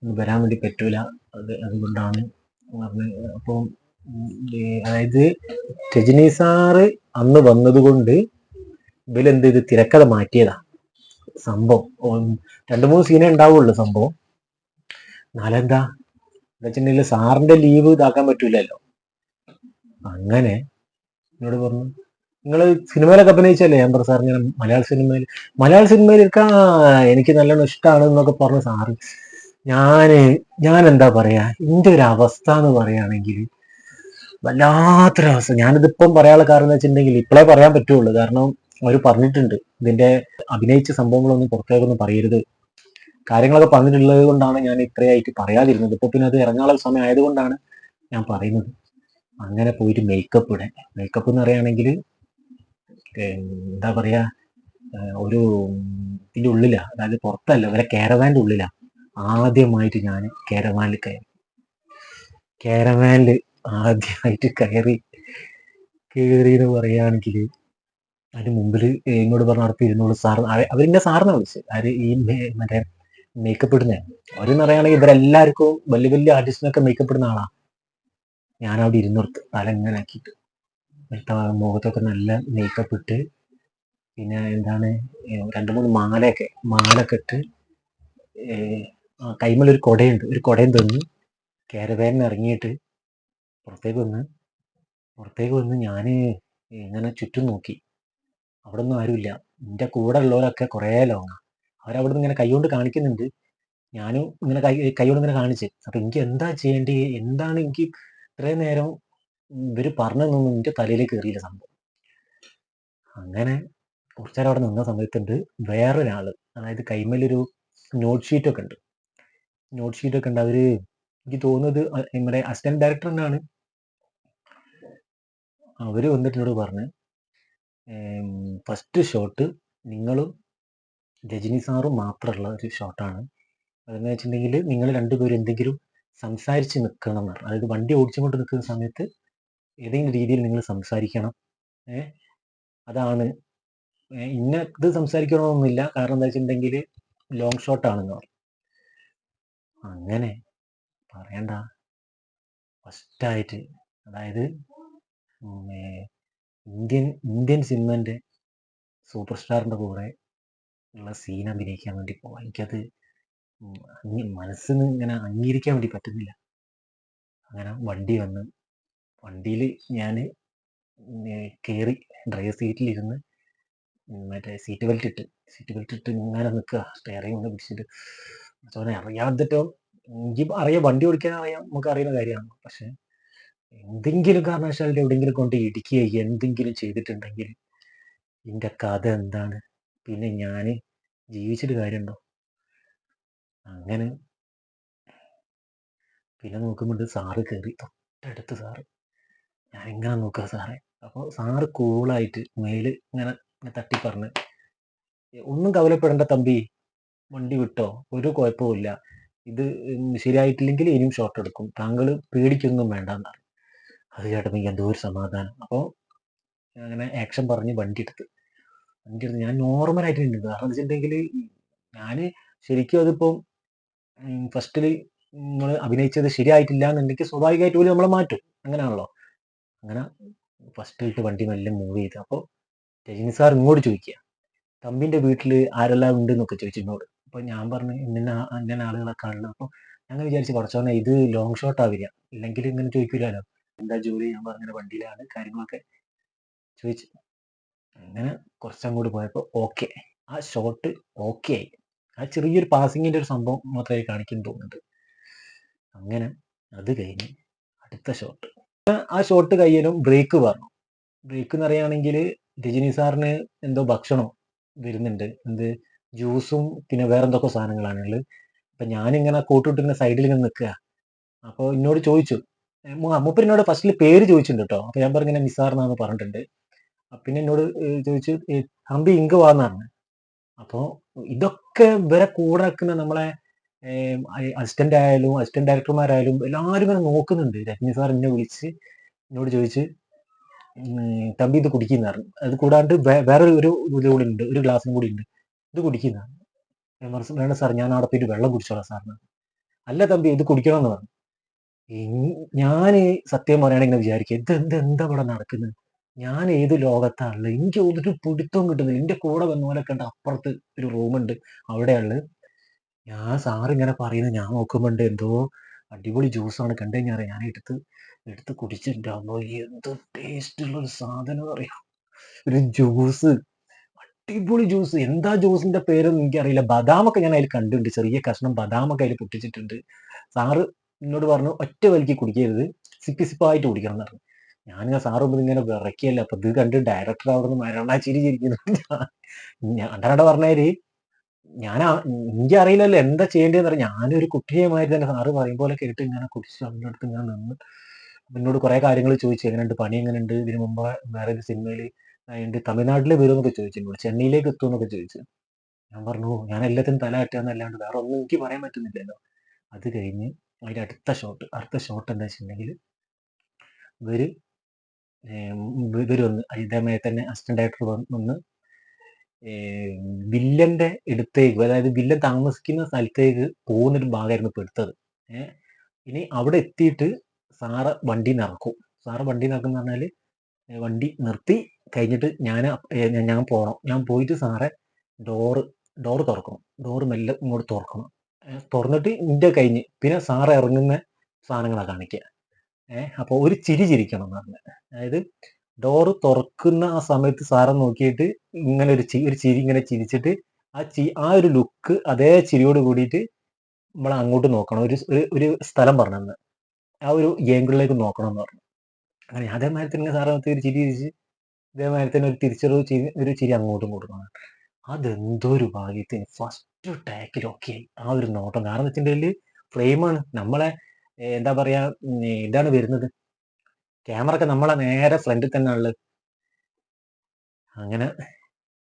ഇന്ന് വരാൻ വേണ്ടി പറ്റൂല. അത് അതുകൊണ്ടാണ് പറഞ്ഞ് അപ്പം ഉം, ഏ, അതായത് രജനി സാറ് അന്ന് വന്നതുകൊണ്ട് കൊണ്ട് എന്ത് ചെയ്ത് തിരക്കഥ മാറ്റിയതാ. സംഭവം രണ്ടു മൂന്ന് സീനേ ഉണ്ടാവുള്ളൂ സംഭവം. നാലെന്താ വെച്ചിട്ടുണ്ടെങ്കിൽ സാറിന്റെ ലീവ് ഇതാക്കാൻ പറ്റൂലല്ലോ. അങ്ങനെ എന്നോട് പറഞ്ഞു നിങ്ങൾ സിനിമയിലൊക്കെ അഭിനയിച്ചല്ലേ ഞാൻ പറഞ്ഞു സാർ ഞാൻ മലയാള സിനിമയിൽ മലയാള സിനിമയിൽ ഇരിക്കാൻ എനിക്ക് നല്ലോണം ഇഷ്ടമാണ് എന്നൊക്കെ പറഞ്ഞു സാർ ഞാൻ ഞാൻ എന്താ പറയാ? എന്റെ ഒരു അവസ്ഥ എന്ന് പറയുകയാണെങ്കിൽ വല്ലാത്തൊരവസ്ഥ. ഞാനിതിപ്പം പറയാനുള്ള കാരണം എന്ന് വെച്ചിട്ടുണ്ടെങ്കിൽ ഇപ്പോഴേ പറയാൻ പറ്റുള്ളൂ. കാരണം അവർ പറഞ്ഞിട്ടുണ്ട്. ഇതിന്റെ അഭിനയിച്ച സംഭവങ്ങളൊന്നും പുറത്തേക്കൊന്നും പറയരുത്. കാര്യങ്ങളൊക്കെ പറഞ്ഞിട്ടുള്ളത് കൊണ്ടാണ് ഞാൻ ഇത്രയായിട്ട് പറയാതിരുന്നത്. ഇപ്പൊ പിന്നെ അത് ഇറങ്ങാനുള്ള സമയം ആയതുകൊണ്ടാണ് ഞാൻ പറയുന്നത്. അങ്ങനെ പോയിട്ട് മേക്കപ്പ് ഇടേ മേക്കപ്പ് എന്ന് പറയുകയാണെങ്കിൽ എന്താ പറയാ ഒരു ഇതിന്റെ ഉള്ളിലാണ് അതായത് പുറത്തല്ല വരെ കേരവാന്റെ ഉള്ളിലാണ് ആദ്യമായിട്ട് ഞാൻ കാരവാനിൽ കയറി. കാരവാനിൽ ആദ്യമായിട്ട് കയറി കയറി എന്ന് പറയുകയാണെങ്കിൽ അതിന് മുമ്പിൽ എന്നോട് പറഞ്ഞ അടുത്ത് ഇരുന്നോളൂ സാർ അവരിന്റെ സാറിനെ വിളിച്ച് ആര് ഈ മറ്റേ മേക്കപ്പ് ഇടുന്ന. അവരെന്ന് പറയുകയാണെങ്കിൽ ഇവരെല്ലാവർക്കും വലിയ വലിയ ആർട്ടിസ്റ്റിനൊക്കെ മേക്കപ്പ് ഇടുന്ന ആളാണ് ഞാൻ അവിടെ ഇരുന്നിടത്ത് തല ഇങ്ങനെ ആക്കിയിട്ട് എന്നിട്ട് ആ മുഖത്തൊക്കെ നല്ല മേക്കപ്പ് ഇട്ട് പിന്നെ എന്താണ് രണ്ടു മൂന്ന് മാലയൊക്കെ മാലൊക്കെ ഇട്ട് കൈമല ഒരു കൊടയുണ്ട് കുടയുണ്ട്. ഒരു കുടയും തന്നു കാരവാനിൽ ഇറങ്ങിയിട്ട് പുറത്തേക്ക് വന്ന് പുറത്തേക്ക് വന്ന് ഞാൻ ഇങ്ങനെ ചുറ്റും നോക്കി. അവിടെ ഒന്നും ആരുമില്ല. എന്റെ കൂടെ ഉള്ളവരൊക്കെ കുറേ ലോങ്ങാ. അവരവിടെ നിന്ന് ഇങ്ങനെ കൈകൊണ്ട് കാണിക്കുന്നുണ്ട്. ഞാനും ഇങ്ങനെ കൈ കൈകൊണ്ട് ഇങ്ങനെ കാണിച്ച്. അപ്പൊ എനിക്ക് എന്താ ചെയ്യേണ്ടി എന്താണ് എനിക്ക് ഇത്രയും നേരം ഇവർ പറഞ്ഞതൊന്നും എന്റെ തലയിലേക്ക് കയറിയില്ല സംഭവം. അങ്ങനെ കുറച്ചു നേരം അവിടെ നിന്ന സമയത്തുണ്ട് വേറൊരാൾ. അതായത് കൈമേലൊരു നോട്ട് ഷീറ്റ് ഒക്കെ ഉണ്ട്. നോട്ട് ഷീറ്റ് ഒക്കെ ഉണ്ട്. അവർ എനിക്ക് തോന്നുന്നത് നമ്മുടെ അസിസ്റ്റന്റ് ഡയറക്ടർ തന്നെയാണ്. അവർ വന്നിട്ട് എന്നോട് പറഞ്ഞു ഫസ്റ്റ് ഷോട്ട് നിങ്ങളും രജനി സാറും മാത്രമുള്ള ഒരു ഷോട്ടാണ് അതെന്ന് വെച്ചിട്ടുണ്ടെങ്കിൽ നിങ്ങൾ രണ്ടുപേരും എന്തെങ്കിലും സംസാരിച്ച് നിൽക്കണം എന്ന് അതായത് വണ്ടി ഓടിച്ചുകൊണ്ട് നിൽക്കുന്ന സമയത്ത് ഏതെങ്കിലും രീതിയിൽ നിങ്ങൾ സംസാരിക്കണം. അതാണ്. ഇന്ന ഇത് സംസാരിക്കണമെന്നൊന്നുമില്ല കാരണം എന്താ വെച്ചിട്ടുണ്ടെങ്കിൽ ലോങ് ഷോട്ടാണെന്ന് പറഞ്ഞു. അങ്ങനെ പറയണ്ട. ഫസ്റ്റായിട്ട് അതായത് ഇന്ത്യൻ ഇന്ത്യൻ സിനിമന്റെ സൂപ്പർ സ്റ്റാറിന്റെ കൂടെ ഉള്ള സീൻ അഭിനയിക്കാൻ വേണ്ടി പോവാം. എനിക്കത് മനസ്സിന് ഇങ്ങനെ അംഗീകരിക്കാൻ വേണ്ടി പറ്റുന്നില്ല. അങ്ങനെ വണ്ടി വന്ന് വണ്ടിയിൽ ഞാൻ കയറി ഡ്രൈവർ സീറ്റിലിരുന്ന് മറ്റേ സീറ്റ് ബെൽറ്റ് ഇട്ട് സീറ്റ് ബെൽറ്റ് ഇട്ട് ഇങ്ങനെ നിൽക്കുക സ്റ്റെയറിംഗ് ഒന്ന് പിടിച്ചിട്ട്. മച്ചവനെ അറിയാത്തിട്ടോ എനിക്ക് അറിയാം വണ്ടി ഓടിക്കാൻ അറിയാം നമുക്ക് അറിയുന്ന കാര്യമാണ്. പക്ഷെ എന്തെങ്കിലും കാരണവശാലും എവിടെയെങ്കിലും കൊണ്ട് ഇടിക്കുക എന്തെങ്കിലും ചെയ്തിട്ടുണ്ടെങ്കിൽ എന്റെ കഥ എന്താണ്? പിന്നെ ഞാൻ ജീവിച്ചിട്ട് കാര്യമുണ്ടോ? അങ്ങനെ. പിന്നെ നോക്കുമ്പോൾ സാറ് കയറി തൊട്ടടുത്ത് സാറ്. ഞാൻ ഇങ്ങനെ നോക്കുക സാറേ. അപ്പോൾ സാറ് കൂളായിട്ട് മേൽ ഇങ്ങനെ ഇങ്ങനെ തട്ടി പറഞ്ഞ് ഒന്നും കവലപ്പെടേണ്ട തമ്പി. വണ്ടി വിട്ടോ. ഒരു കുഴപ്പമില്ല ഇത് ശരിയായിട്ടില്ലെങ്കിൽ ഇനിയും ഷോട്ട് എടുക്കും. താങ്കൾ പേടിക്കൊന്നും വേണ്ട എന്നാണ് അത് ചേട്ടൻ എനിക്ക് എന്തോ ഒരു സമാധാനം. അപ്പോൾ അങ്ങനെ ആക്ഷൻ പറഞ്ഞ് വണ്ടി എടുത്ത് വണ്ടി എടുത്ത് ഞാൻ നോർമലായിട്ട് ഉണ്ട് കാരണം എന്ന് വെച്ചിട്ടുണ്ടെങ്കിൽ ഞാൻ ശരിക്കും അതിപ്പം ഫസ്റ്റിൽ നിങ്ങൾ അഭിനയിച്ചത് ശരിയായിട്ടില്ല എന്നുണ്ടെങ്കിൽ സ്വാഭാവികമായിട്ട് പോലും നമ്മളെ മാറ്റും. അങ്ങനെയാണല്ലോ? അങ്ങനെ ഫസ്റ്റ് ഇട്ട് വണ്ടി മെല്ലെ മൂവ് ചെയ്ത്. അപ്പോൾ രജനി സാർ ഇങ്ങോട്ട് ചോദിക്കുക തമ്പിന്റെ വീട്ടിൽ ആരെല്ലാം ഉണ്ട് എന്നൊക്കെ ചോദിച്ചു എന്നോട്. അപ്പോൾ ഞാൻ പറഞ്ഞു ഇന്ന ഇന്ന ആളുകളൊക്കെ ആണല്ലോ അപ്പോൾ ഞങ്ങൾ വിചാരിച്ചു കുറച്ചോനെ ഇത് ലോങ് ഷോട്ട് ആവില്ല ഇല്ലെങ്കിൽ ഇങ്ങനെ ചോദിക്കില്ലല്ലോ എന്താ ജോലി? ഞാൻ പറഞ്ഞ വണ്ടിയിലാണ് കാര്യങ്ങളൊക്കെ ചോദിച്ചു. അങ്ങനെ കുറച്ചങ്ങോട്ട് പോയപ്പോൾ ഓക്കെ ആ ഷോട്ട് ഓക്കെ ആയി. ആ ചെറിയൊരു പാസിങ്ങിന്റെ ഒരു സംഭവം മാത്രമേ കാണിക്കാൻ തോന്നുന്നുണ്ട് അങ്ങനെ അത് കഴിഞ്ഞ് അടുത്ത ഷോട്ട് ആ ഷോട്ട് കഴിയാനും ബ്രേക്ക് പറഞ്ഞു ബ്രേക്ക് എന്ന് പറയുകയാണെങ്കിൽ രജനി സാറിന് എന്തോ ഭക്ഷണം വരുന്നുണ്ട്. എന്ത് ജ്യൂസും പിന്നെ വേറെ എന്തൊക്കെ സാധനങ്ങളാണുള്ളത് അപ്പൊ ഞാനിങ്ങനെ കൂട്ടിട്ടിങ്ങനെ സൈഡിൽ ഇങ്ങനെ നിൽക്കുക. അപ്പോൾ എന്നോട് ചോദിച്ചു. ഏ, മു- മൂപ്പര് എന്നോട് ഫസ്റ്റിൽ പേര് ചോദിച്ചിട്ടുണ്ട് കേട്ടോ അപ്പൊ ഞാൻ പറഞ്ഞ നിസാർ പറഞ്ഞിട്ടുണ്ട്. അപ്പൊ പിന്നെ എന്നോട് ചോദിച്ചു ഹമ്പി ഇങ്ക് വാന്നാണ് അപ്പോൾ ഇതൊക്കെ ഇവരെ കൂടെ നിൽക്കുന്ന നമ്മളെ അസിസ്റ്റന്റ് ആയാലും അസിസ്റ്റന്റ് ഡയറക്ടർമാരായാലും എല്ലാവരും ഇങ്ങനെ നോക്കുന്നുണ്ട്. രജനി സാർ എന്നെ വിളിച്ച് എന്നോട് ചോദിച്ച് തമ്പി ഇത് കുടിക്കുന്ന പറഞ്ഞു അത് കൂടാണ്ട് വേറെ ഒരു ഇത് കൂടി ഉണ്ട്. ഒരു ഗ്ലാസും കൂടി ഉണ്ട്. ഇത് കുടിക്കുന്നതാണ്. വേണം സാർ ഞാൻ അവിടെ പോയിട്ട് വെള്ളം കുടിച്ചോളാം സാറിന് അല്ല തമ്പി ഇത് കുടിക്കണം എന്ന് പറഞ്ഞു ഞാൻ സത്യം പറയുകയാണെങ്കിൽ വിചാരിക്കുക ഇത് എന്ത് എന്താ ഇവിടെ നടക്കുന്നത് ഞാൻ ഏത് ലോകത്താണുള്ളത്? എനിക്ക് ഒരു പിടുത്തവും കിട്ടുന്നില്ല. എന്റെ കൂടെ വന്നപോലെ കണ്ട അപ്പുറത്ത് ഒരു റൂമുണ്ട് അവിടെയുള്ളത് ഞാൻ സാറ് ഇങ്ങനെ പറയുന്നത് ഞാൻ നോക്കുമ്പോണ്ട് എന്തോ അടിപൊളി ജ്യൂസാണ്. കണ്ടു കഴിഞ്ഞാൽ ഞാൻ എടുത്ത് എടുത്ത് കുടിച്ചിട്ടുണ്ടാകുമ്പോൾ എന്ത് ടേസ്റ്റുള്ള ഒരു സാധനം അറിയാം? ഒരു ജ്യൂസ്. അടിപൊളി ജ്യൂസ്. എന്താ ജ്യൂസിന്റെ പേരൊന്നും എനിക്കറിയില്ല. ബദാമൊക്കെ ഞാൻ അതിൽ കണ്ടിട്ടുണ്ട്. ചെറിയ കഷ്ണം ബദാമൊക്കെ അതിൽ പൊട്ടിച്ചിട്ടുണ്ട്. സാറ് എന്നോട് പറഞ്ഞു ഒറ്റ വലിക്ക് കുടിക്കരുത്. സിപ്പി സിപ്പായിട്ട് കുടിക്കണം എന്ന് പറഞ്ഞു. ഞാനിങ്ങനെ സാറ് മുമ്പ് ഇങ്ങനെ വിറക്കിയല്ല. അപ്പൊ ഇത് കണ്ട് ഡയറക്ടർ അവിടെ നിന്ന് മരണാച്ചിരി ചിരിക്കുന്നു ഞാൻ പറഞ്ഞാൽ ഞാൻ എനിക്ക് അറിയില്ലല്ലോ എന്താ ചെയ്യേണ്ടതെന്ന് അറിയാം. ഞാനൊരു കുട്ടിയുമായി തന്നെ സാറ് പറയുമ്പോൾ കേട്ട് ഇങ്ങനെ കുടിച്ച് അടുത്ത് ഞാൻ നിന്ന് എന്നോട് കുറെ കാര്യങ്ങൾ ചോദിച്ചു. എങ്ങനെയുണ്ട്? പണി എങ്ങനെയുണ്ട്? ഇതിന് മുമ്പ് വേറെ ഒരു സിനിമയിൽ ഉണ്ട് വരും എന്നൊക്കെ ചോദിച്ചു എന്നോട്. ചെന്നൈയിലേക്ക് എത്തുമെന്നൊക്കെ ചോദിച്ചു. ഞാൻ പറഞ്ഞു ഞാൻ എല്ലാത്തിനും തല അറ്റാന്നല്ലാണ്ട് വേറെ ഒന്നും എനിക്ക് പറയാൻ പറ്റുന്നില്ലല്ലോ. അത് കഴിഞ്ഞ് അതിന്റെ അടുത്ത ഷോട്ട് അടുത്ത ഷോട്ട് എന്താ വെച്ചിട്ടുണ്ടെങ്കിൽ ഇവർ ഇവർ വന്ന് ഇതേമാതിരി തന്നെ അസിസ്റ്റന്റ് ഡയറക്ടർ വന്ന് വില്ലന്റെ അടുത്തേക്ക് അതായത് വില്ലൻ താമസിക്കുന്ന സ്ഥലത്തേക്ക് പോകുന്നൊരു ഭാഗമായിരുന്നു ഏഹ് ഇനി അവിടെ എത്തിയിട്ട് സാറ് വണ്ടി നിറക്കും സാറ് വണ്ടി നിറക്കുന്ന പറഞ്ഞാൽ പറഞ്ഞാൽ വണ്ടി നിർത്തി കഴിഞ്ഞിട്ട് ഞാൻ ഞാൻ പോകണം ഞാൻ പോയിട്ട് സാറെ ഡോറ് ഡോറ് തുറക്കണം. ഡോറ് മെല്ലെ ഇങ്ങോട്ട് തുറക്കണം. തുറന്നിട്ട് ഇന്റെ കഴിഞ്ഞ് പിന്നെ സാറ് ഇറങ്ങുന്ന സാധനങ്ങളാണ് കാണിക്കുക ഏഹ് അപ്പൊ ഒരു ചിരി ചിരിക്കണം എന്ന് പറഞ്ഞു. അതായത് ഡോറ് തുറക്കുന്ന ആ സമയത്ത് സാറെ നോക്കിയിട്ട് ഇങ്ങനെ ഒരു ഒരു ചിരി ഇങ്ങനെ ചിരിച്ചിട്ട് ആ ചി ആ ഒരു ലുക്ക് അതേ ചിരിയോട് കൂടിയിട്ട് നമ്മൾ അങ്ങോട്ട് നോക്കണം. ഒരു ഒരു സ്ഥലം പറഞ്ഞെന്ന്. ആ ഒരു ഏങ്കിളിലേക്ക് നോക്കണം എന്ന് പറഞ്ഞു. അങ്ങനെ അതേമാതിരി തന്നെ സാറെ നോക്കി ഒരു ചിരി ചിരിച്ച് ഇതേമാതിരി തന്നെ ഒരു തിരിച്ചൊരു ചിരി ഒരു ചിരി അങ്ങോട്ടും കൊടുക്കണം അതെന്തോ ഒരു ഭാഗ്യത്തിന്. ഫസ്റ്റ് ടാക്കിൽ ഓക്കെ ആ ഒരു നോട്ടം. കാരണം വെച്ചിട്ടുണ്ടെങ്കിൽ ഫ്രെയിമാണ് നമ്മളെ എന്താ പറയാ ഇതാണ് വരുന്നത്? ക്യാമറ ഒക്കെ നമ്മളെ നേരെ ഫ്രണ്ടിൽ തന്നെ ഉള്ളത്. അങ്ങനെ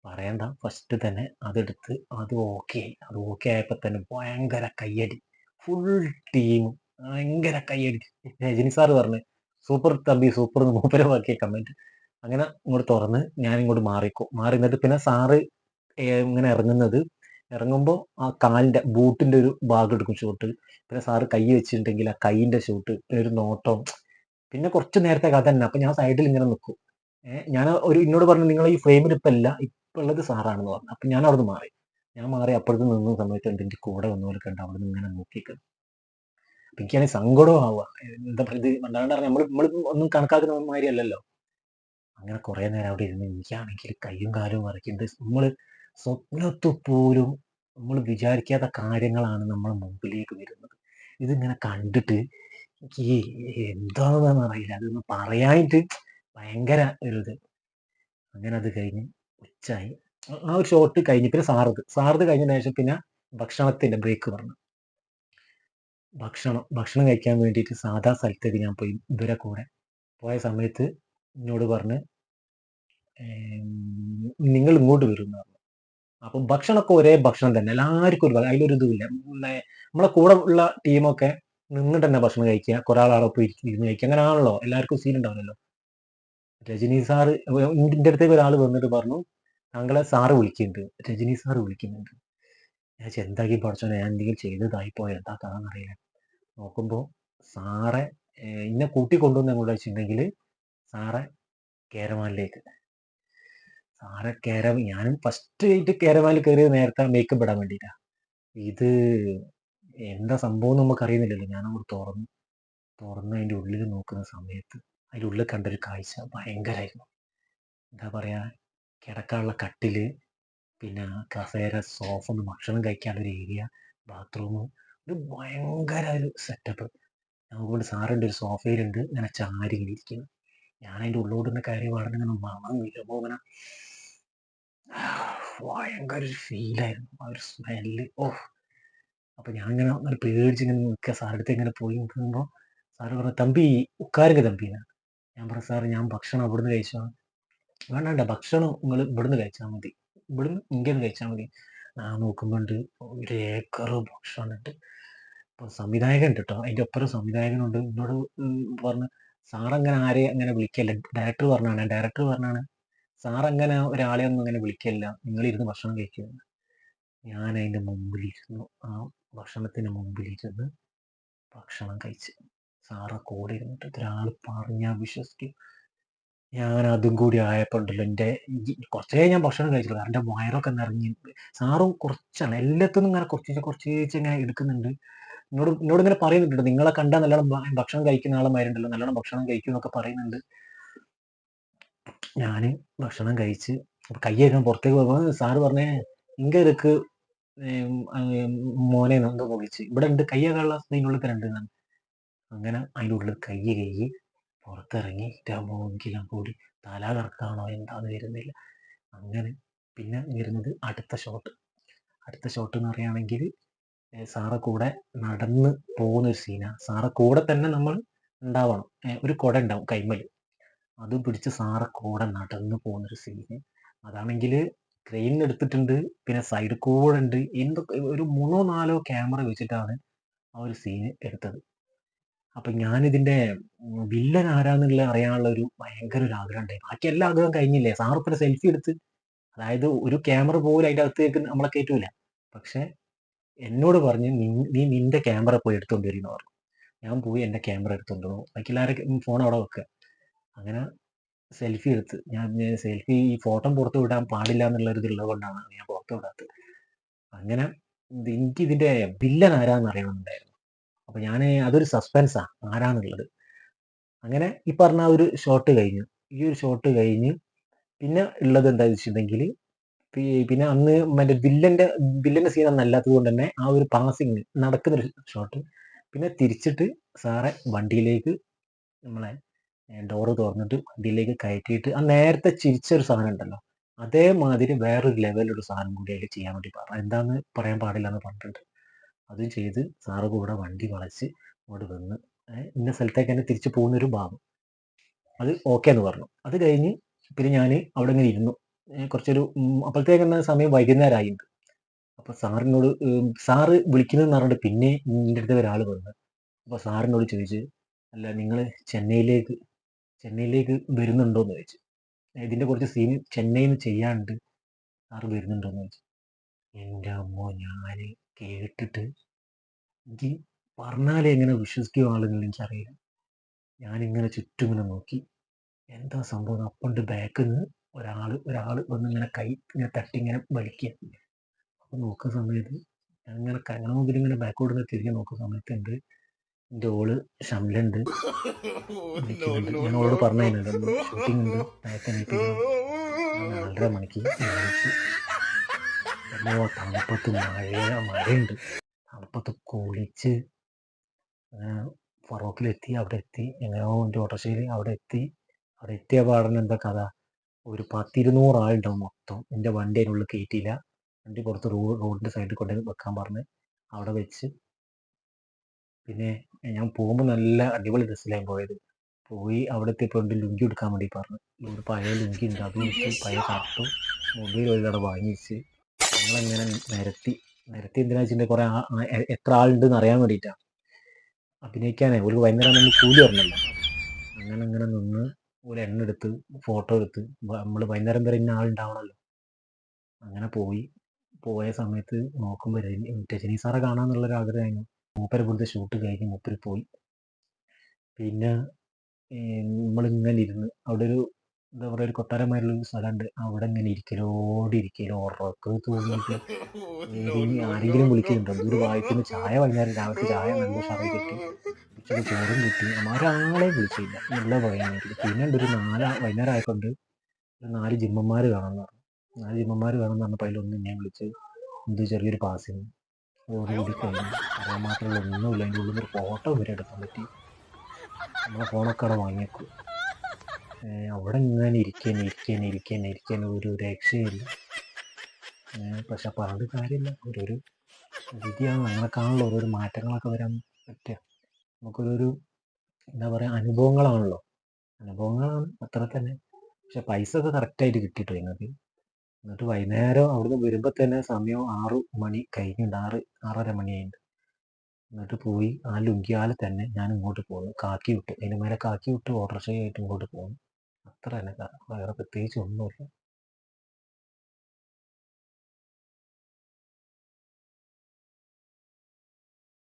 പറയണ്ട. ഫസ്റ്റ് തന്നെ അതെടുത്ത് അത് ഓക്കെ അത് ഓക്കെ ആയപ്പോ തന്നെ ഭയങ്കര കയ്യടി. ഫുൾ ടീം ഭയങ്കര കയ്യടി. രജനി സാറ് പറഞ്ഞു സൂപ്പർ തമ്പി സൂപ്പർ മൂപ്പരമാക്കിയ കമന്റ് അങ്ങനെ ഇങ്ങോട്ട് തുറന്ന് ഞാൻ ഇങ്ങോട്ട് മാറിക്കോ. മാറി നിന്നിട്ട് പിന്നെ സാറ് ഇങ്ങനെ ഇറങ്ങുന്നത്. ഇറങ്ങുമ്പോൾ ആ കാലിന്റെ ബൂട്ടിന്റെ ഒരു ഭാഗം എടുക്കും ഷൂട്ട് പിന്നെ സാറ് കൈ വെച്ചിട്ടുണ്ടെങ്കിൽ ആ കൈയിന്റെ ഷൂട്ട് പിന്നെ ഒരു നോട്ടം. പിന്നെ കുറച്ച് നേരത്തെ കഥ തന്നെ. അപ്പൊ ഞാൻ സൈഡിൽ ഇങ്ങനെ നിൽക്കും. ഞാൻ ഒരു എന്നോട് പറഞ്ഞു നിങ്ങൾ ഈ ഫ്രെയിമിൽ ഇപ്പൊ ഇപ്പൊ ഉള്ളത് സാറാണെന്ന് പറഞ്ഞു. അപ്പൊ ഞാൻ അവിടെ മാറി. ഞാൻ മാറി അപ്പുറത്ത് നിന്ന സമയത്ത് എനിക്ക് കൂടെ പോലെ കണ്ട് അവിടെ നിന്ന് ഇങ്ങനെ നോക്കിയിട്ട് അപ്പൊ എനിക്കാണെങ്കിൽ സങ്കടവും ആവുക എന്താ പറയുക ഇത് വല്ലാണ്ട് നമ്മൾ നമ്മൾ ഒന്നും കണക്കാക്കുന്ന മാതിരി അല്ലല്ലോ. അങ്ങനെ കുറെ നേരം അവിടെ ഇരുന്ന് എനിക്കാണെങ്കിൽ കയ്യും കാലും മറിക്കുന്നത് നമ്മൾ സ്വപ്നത്തു പോലും നമ്മൾ വിചാരിക്കാത്ത കാര്യങ്ങളാണ് നമ്മളെ മുമ്പിലേക്ക് വരുന്നത്. ഇതിങ്ങനെ കണ്ടിട്ട് എനിക്ക് എന്താണെന്ന് അറിയില്ല. അതൊന്ന് പറയാനായിട്ട് ഭയങ്കര ഒരു ഇത്. അങ്ങനെ അത് കഴിഞ്ഞ് ഉച്ചായി ആ ഒരു ഷോട്ട് കഴിഞ്ഞ്. പിന്നെ സാറത്. സാറത് കഴിഞ്ഞതിന് ശേഷം പിന്നെ ഭക്ഷണത്തിന്റെ ബ്രേക്ക് പറഞ്ഞു. ഭക്ഷണം ഭക്ഷണം കഴിക്കാൻ വേണ്ടിയിട്ട് സാധാ സ്ഥലത്തേക്ക് ഞാൻ പോയി. ഇവരെ കൂടെ പോയ സമയത്ത് എന്നോട് പറഞ്ഞ് നിങ്ങൾ ഇങ്ങോട്ട് വരും എന്ന് പറഞ്ഞു. അപ്പൊ ഭക്ഷണമൊക്കെ ഒരേ ഭക്ഷണം തന്നെ. എല്ലാവർക്കും ഒരു അതിലൊരു ഇതുമില്ല നമ്മളെ കൂടെ ഉള്ള ടീമൊക്കെ നിന്നിട്ട് തന്നെ ഭക്ഷണം കഴിക്കുക. കുറെ ആളവിടെ പോയി ഇരുന്ന് കഴിക്കുക. അങ്ങനെ ആണല്ലോ എല്ലാവർക്കും സീൻ ഉണ്ടാവില്ലല്ലോ രജനി സാറ് എന്റെ അടുത്തേക്ക് ഒരാൾ വന്നിട്ട് പറഞ്ഞു താങ്കളെ സാറ് വിളിക്കുന്നുണ്ട്. രജനി സാറ് വിളിക്കുന്നുണ്ട്. ഞാൻ എന്താക്കി പഠിച്ചോനെ? ഞാൻ എന്തെങ്കിലും ചെയ്തതായി പോയോ? എന്താ കഥാന്നറിയില്ല നോക്കുമ്പോൾ സാറെ ഇന്നെ കൂട്ടി കൊണ്ടുവന്ന് എങ്ങോട്ട് വെച്ചിട്ടുണ്ടെങ്കിൽ സാറെ കേരമാലിലേക്ക് സാറെ കേര ഞാനും ഫസ്റ്റ് ആയിട്ട് കേരമാലിൽ കയറിയത് നേരത്തെ മേക്കപ്പ് ഇടാൻ വേണ്ടിയിട്ടാണ് ഇത് എന്താ സംഭവം നമുക്ക് അറിയുന്നില്ലല്ലോ. ഞാൻ അങ്ങോട്ട് തുറന്നു തുറന്ന് അതിന്റെ ഉള്ളിൽ നോക്കുന്ന സമയത്ത് അതിന്റെ ഉള്ളിൽ കണ്ടൊരു കാഴ്ച ഭയങ്കരമായിരുന്നു എന്താ പറയുക കിടക്കാനുള്ള കട്ടിൽ പിന്നെ കസേര സോഫ ഒന്ന് ഭക്ഷണം കഴിക്കാനുള്ള ഒരു ഏരിയ ബാത്റൂം ഒരു ഭയങ്കര ഒരു സെറ്റപ്പ്. അതുകൊണ്ട് സാറിന്റെ ഒരു സോഫയിലുണ്ട് ഇങ്ങനെ ചാരി ഇരിക്കുന്നു. ഞാൻ അതിന്റെ ഉള്ളോട്ട് നിന്ന് കയറി പാടുന്ന ഇങ്ങനെ അപ്പോൾ ഇങ്ങനെ ഭയങ്കര ഒരു ഫീലായിരുന്നു ആ ഒരു സ്മെല്ല് ഓ അപ്പൊ ഞാൻ ഇങ്ങനെ അങ്ങനെ പേടിച്ച് ഇങ്ങനെ നിൽക്കുക. സാറിന്റെ അടുത്ത് ഇങ്ങനെ പോയി നിൽക്കുമ്പോൾ സാറ് പറഞ്ഞു തമ്പി ഉക്കാരുക തമ്പി എന്ന്." ഞാൻ പറഞ്ഞു സാർ ഞാൻ ഭക്ഷണം അവിടുന്ന് കഴിച്ചോ? വേണ്ട വേണ്ട ഭക്ഷണം നിങ്ങൾ ഇവിടുന്ന് കഴിച്ചാൽ മതി. ഇവിടുന്ന് ഇങ്ങനെ കഴിച്ചാൽ മതി. ഞാൻ നോക്കുമ്പോണ്ട് ഒരു ഏക്കർ ഭക്ഷണം ഉണ്ട്. അപ്പൊ സംവിധായകൻ ഉണ്ട് കേട്ടോ അതിന്റെ ഒപ്പരം സംവിധായകനുണ്ട്. എന്നോട് പറഞ്ഞ് പറഞ്ഞു സാർ അങ്ങനെ വിളിക്കല്ല. ഡയറക്ടർ പറഞ്ഞാണ്. ഡയറക്ടർ പറഞ്ഞാണ് സാറങ്ങനെ ഒരാളെ ഒന്നും അങ്ങനെ വിളിക്കല്ല. നിങ്ങളിരുന്ന് ഭക്ഷണം കഴിക്കുക ഞാൻ അതിന്റെ മുമ്പിലിരുന്നു. ആ ഭക്ഷണത്തിന് മുമ്പിലിരുന്ന് ഭക്ഷണം കഴിച്ച്. സാറ് കൂടെ ഇരുന്നിട്ട് ഒരാൾ പറഞ്ഞ് ഞാൻ വിശ്വസിക്കും. ഞാൻ അതും കൂടി ആയപ്പോണ്ടല്ലോ എന്റെ കുറച്ചേ ഞാൻ ഭക്ഷണം കഴിച്ചുള്ളൂ. എന്റെ വയറൊക്കെ നിറഞ്ഞ് സാറും കുറച്ചാണ്. എല്ലാത്തിനും ഇങ്ങനെ കുറച്ച് കുറച്ച് ഇങ്ങനെ എടുക്കുന്നുണ്ട്. എന്നോട് എന്നോട് ഇങ്ങനെ പറയുന്നുണ്ട്. നിങ്ങളെ കണ്ടാൽ നല്ലോണം ഭക്ഷണം കഴിക്കുന്ന ആളുമാരുണ്ടല്ലോ നല്ലോണം ഭക്ഷണം കഴിക്കും എന്നൊക്കെ പറയുന്നുണ്ട്. ഞാൻ ഭക്ഷണം കഴിച്ച് കൈ പുറത്തേക്ക് പോകുമ്പോൾ സാറ് പറഞ്ഞേ ഇങ്ങനെ ഇരിക്ക് മോനെ എന്തോ പൊളിച്ച് ഇവിടെ ഉണ്ട് കയ്യ കള്ള ഇതിനുള്ളിൽ രണ്ട്. അങ്ങനെ അതിന്റെ ഉള്ളിൽ കയ്യ് കയ്യ് പുറത്തിറങ്ങി രാമോങ്കിലും കൂടി. തല കറക്കാണോ എന്താന്ന് വരുന്നില്ല. അങ്ങനെ പിന്നെ വരുന്നത് അടുത്ത ഷോട്ട് അടുത്ത ഷോട്ട് എന്ന് പറയുകയാണെങ്കിൽ സാറ കൂടെ നടന്ന് പോകുന്ന ഒരു സീനാണ് സാറ കൂടെ തന്നെ നമ്മൾ ഉണ്ടാവണം. ഒരു കുട ഉണ്ടാവും കൈമൽ അത് പിടിച്ച് സാറ കൂടെ നടന്ന് പോകുന്ന ഒരു സീന് അതാണെങ്കിൽ ക്രെയിൻ എടുത്തിട്ടുണ്ട് പിന്നെ സൈഡ് കൂടെ ഉണ്ട്. എന്തൊക്കെ ഒരു മൂന്നോ നാലോ ക്യാമറ വെച്ചിട്ടാണ് ആ ഒരു സീന് എടുത്തത്. അപ്പൊ ഞാനിതിന്റെ വില്ലൻ ആരാന്നുള്ള അറിയാനുള്ള ഒരു ഭയങ്കര ഒരു ആഗ്രഹം ഉണ്ടായി ബാക്കി എല്ലാ ആഗ്രഹം കഴിഞ്ഞില്ലേ? സാറിപ്പോ സെൽഫി എടുത്ത് അതായത് ഒരു ക്യാമറ പോലും അതിന്റെ അകത്തേക്ക് നമ്മളെ കയറ്റൂല. പക്ഷെ എന്നോട് പറഞ്ഞ് "നീ- നിന്റെ ക്യാമറ പോയി എടുത്തുകൊണ്ട് വരും ഞാൻ പോയി എന്റെ ക്യാമറ എടുത്തുകൊണ്ട് വന്നു. ബാക്കി എല്ലാവരും ഫോൺ അവിടെ വെക്കുക. അങ്ങനെ സെൽഫി എടുത്ത്. ഞാൻ സെൽഫി ഈ ഫോട്ടോ പുറത്ത് വിടാൻ പാടില്ല എന്നുള്ള ഒരു ഇതുള്ളത് കൊണ്ടാണ് ഞാൻ പുറത്ത് വിടാത്തത്. അങ്ങനെ എനിക്ക് ഇതിന്റെ വില്ലൻ ആരാന്ന് അറിയണമെന്നുണ്ടായിരുന്നു അപ്പൊ ഞാൻ അതൊരു സസ്പെൻസാ ആരാന്നുള്ളത്. അങ്ങനെ ഈ പറഞ്ഞ ഒരു ഷോട്ട് കഴിഞ്ഞു. ഈ ഒരു ഷോട്ട് കഴിഞ്ഞ് പിന്നെ ഉള്ളത് എന്താ വെച്ചിട്ടുണ്ടെങ്കിൽ പിന്നെ അന്ന് മറ്റേ വില്ലന്റെ വില്ലന്റെ സീൻ അന്ന് അല്ലാത്തത് കൊണ്ട് തന്നെ ആ ഒരു പാസിങ് നടക്കുന്ന ഒരു ഷോട്ട് പിന്നെ തിരിച്ചിട്ട് സാറെ വണ്ടിയിലേക്ക് നമ്മളെ ഡോറ് തുറന്നിട്ട് ഇതിലേക്ക് കയറ്റിയിട്ട് ആ നേരത്തെ ചിരിച്ചൊരു സാധനം ഉണ്ടല്ലോ. അതേമാതിരി വേറൊരു ലെവലൊരു സാധനം കൂടി അതിൽ ചെയ്യാൻ വേണ്ടി പറഞ്ഞു. എന്താന്ന് പറയാൻ പാടില്ല എന്ന് പറഞ്ഞിട്ടുണ്ട്. അതും ചെയ്ത് സാറ് കൂടെ വണ്ടി വളച്ച് ഇങ്ങോട്ട് വന്ന് ഇന്ന സ്ഥലത്തേക്ക് തന്നെ തിരിച്ചു പോകുന്ന ഒരു ഭാഗം അത് ഓക്കെ എന്ന് പറഞ്ഞു. അത് കഴിഞ്ഞ് പിന്നെ ഞാൻ അവിടെ ഇങ്ങനെ ഇരുന്നു. കുറച്ചൊരു അപ്പോഴത്തേക്ക് തന്നെ സമയം വൈകുന്നേരമായിട്ടുണ്ട് അപ്പൊ സാറിനോട് സാറ് വിളിക്കുന്നതെന്ന് പറഞ്ഞിട്ട് പിന്നെ എന്റെ അടുത്ത് ഒരാൾ വന്ന് അപ്പോൾ സാറിനോട് ചോദിച്ച് അല്ല നിങ്ങൾ ചെന്നൈയിലേക്ക് ചെന്നൈയിലേക്ക് വരുന്നുണ്ടോ എന്ന് ചോദിച്ചു. ഇതിന്റെ കുറച്ച് സീൻ ചെന്നൈയിൽ നിന്ന് ചെയ്യാണ്ട് സാർ വരുന്നുണ്ടോ എന്ന് ചോദിച്ചു. എന്റെ അമ്മോ ഞാൻ കേട്ടിട്ട് എനിക്ക് പറഞ്ഞാലേ എങ്ങനെ വിശ്വസിക്കും ആളുകൾ എനിക്കറിയില്ല. ഞാനിങ്ങനെ ചുറ്റും ഇങ്ങനെ നോക്കി. എന്താ സംഭവം? അപ്പണ്ട് ബാക്കിൽ നിന്ന് ഒരാൾ ഒരാൾ വന്ന് ഇങ്ങനെ കൈ ഇങ്ങനെ തട്ടി ഇങ്ങനെ വലിക്കുക. അപ്പൊ നോക്കുന്ന സമയത്ത് ഞാൻ ഇങ്ങനെ കണ്ണ മുമ്പിൽ ഇങ്ങനെ ബാക്കോട്ട് നിന്ന് തിരിഞ്ഞ് നോക്കുന്ന സമയത്ത് ഉണ്ട് എന്റെ ഓൾ വിളിക്കുന്നുണ്ട് ഞാൻ ഓളോട് ഷൂട്ടിംഗ് ഉണ്ട്. നാലര മണിക്ക് തണുപ്പത്ത് മഴ മഴയുണ്ട്. തണുപ്പത്ത് കുളിച്ച് ഫറോക്കിലെത്തി അവിടെ എത്തി എങ്ങനെയോ എന്റെ ഓട്ടോറിക്ഷയിൽ അവിടെ എത്തി അവിടെ എത്തിയ പാടന് എന്താ കഥ? ഒരു പത്തിരുന്നൂറ് ആളുണ്ടാവും മൊത്തം. എന്റെ വണ്ടി അതിനുള്ളിൽ കയറ്റിയില്ല വണ്ടി പുറത്ത് റോഡ് റോഡിന്റെ സൈഡിൽ കൊണ്ട് വെക്കാൻ പറഞ്ഞ് അവിടെ വെച്ച്. പിന്നെ ഞാൻ പോകുമ്പോൾ നല്ല അടിപൊളി ഡ്രസ്സിലാണ് പോയത്. പോയി അവിടെ എത്തിയപ്പോൾ ലുങ്കി എടുക്കാൻ വേണ്ടി പറഞ്ഞു. ഇവിടെ പഴയ ലുങ്കി ഉണ്ട്. അത് വെച്ച് പഴയ ഷർട്ടും മൊബൈൽ ഒരു കട വാങ്ങിച്ച് ഞങ്ങളങ്ങനെ നിരത്തി. നിരത്തി എന്തിനാ വെച്ചിട്ടുണ്ടെങ്കിൽ കുറേ എത്ര ആളുണ്ടെന്ന് അറിയാൻ വേണ്ടിയിട്ടാണ് അഭിനയിക്കാനേ ഒരു വൈകുന്നേരം നമ്മൾ കൂലി പറഞ്ഞല്ലോ അങ്ങനെ അങ്ങനെ നിന്ന് ഒരു എണ്ണ എടുത്ത് ഫോട്ടോ എടുത്ത് നമ്മൾ വൈകുന്നേരം വരെ ഇന്ന ആളുണ്ടാവണമല്ലോ അങ്ങനെ പോയി. പോയ സമയത്ത് നോക്കുമ്പോൾ രജനി സാറെ കാണാന്നുള്ളൊരു ആഗ്രഹമായിരുന്നു. മൂപ്പരെ പോലത്തെ ഷൂട്ട് കഴിഞ്ഞ് മൂപ്പര് പോയി. പിന്നെ നമ്മളിങ്ങനെ ഇരുന്ന് അവിടെ ഒരു എന്താ പറയുക ഒരു കൊട്ടാരമായിട്ടുള്ള ഒരു സ്ഥലമുണ്ട്. അവിടെ ഇങ്ങനെ ഇരിക്കലോടി ഇരിക്കലോ ഉറക്കം തോന്നിയിട്ട് ആരെങ്കിലും വിളിക്കുന്നുണ്ടോ? ഒരു വായിക്കുന്ന ചായ വൈകുന്നേരം രാവിലത്തെ ചായ നല്ല ഉഷാറായി കിട്ടി. ഉച്ചയ്ക്ക് ചോറും കിട്ടി. ഒരാളെ വിളിച്ചില്ല. നല്ല പറയുന്നത് പിന്നെ ഒരു നാല് വൈകുന്നേരം ആയക്കൊണ്ട് ഒരു നാല് ജിമ്മന്മാർ കാണാമെന്ന് പറഞ്ഞു. നാല് ജിമ്മന്മാർ കാണാമെന്ന് പറഞ്ഞപ്പോൾ അതിലൊന്ന് ഞാൻ വിളിച്ച് എന്ത് ചെറിയൊരു പാസിങ് ഓടി കഴിഞ്ഞു. പറയാൻ മാത്രമല്ല ഒന്നുമില്ല. അതിന്റെ ഉള്ളിൽ ഒരു ഫോട്ടോ വരെ എടുക്കാൻ പറ്റി. നമ്മളെ ഫോണൊക്കെ അവിടെ വാങ്ങിയേക്കും. അവിടെ ഇങ്ങനെ ഇരിക്കാൻ ഇരിക്കാൻ ഇരിക്കാൻ ഇരിക്കാൻ ഒരു രക്ഷയില്ല. പക്ഷെ പറഞ്ഞിട്ട് കാര്യമില്ല. ഓരോരു വിധിയാണ് അങ്ങനെയൊക്കെയാണല്ലോ ഓരോരോ മാറ്റങ്ങളൊക്കെ വരാൻ പറ്റുക. നമുക്കൊരു എന്താ പറയുക അനുഭവങ്ങളാണല്ലോ. അനുഭവങ്ങളാണ് അത്ര തന്നെ പക്ഷെ പൈസ ഒക്കെ കറക്റ്റായിട്ട് കിട്ടിയിട്ടോ ഞങ്ങൾക്ക് എന്നിട്ട് വൈകുന്നേരം അവിടുന്ന് വരുമ്പോൾ തന്നെ സമയം ആറു മണി കഴിഞ്ഞിട്ടുണ്ട് ആറ് ആറര മണിയായിട്ടുണ്ട് എന്നിട്ട് പോയി ആ ലുങ്കിയാലെ തന്നെ ഞാൻ ഇങ്ങോട്ട് പോന്നു. കാക്കി വിട്ടു. അതിന് മേലെ കാക്കി വിട്ട് ഓട്ടോറിക്ഷയായിട്ട് ഇങ്ങോട്ട് പോന്നു. അത്ര തന്നെ. വേറെ പ്രത്യേകിച്ച് ഒന്നുമില്ല.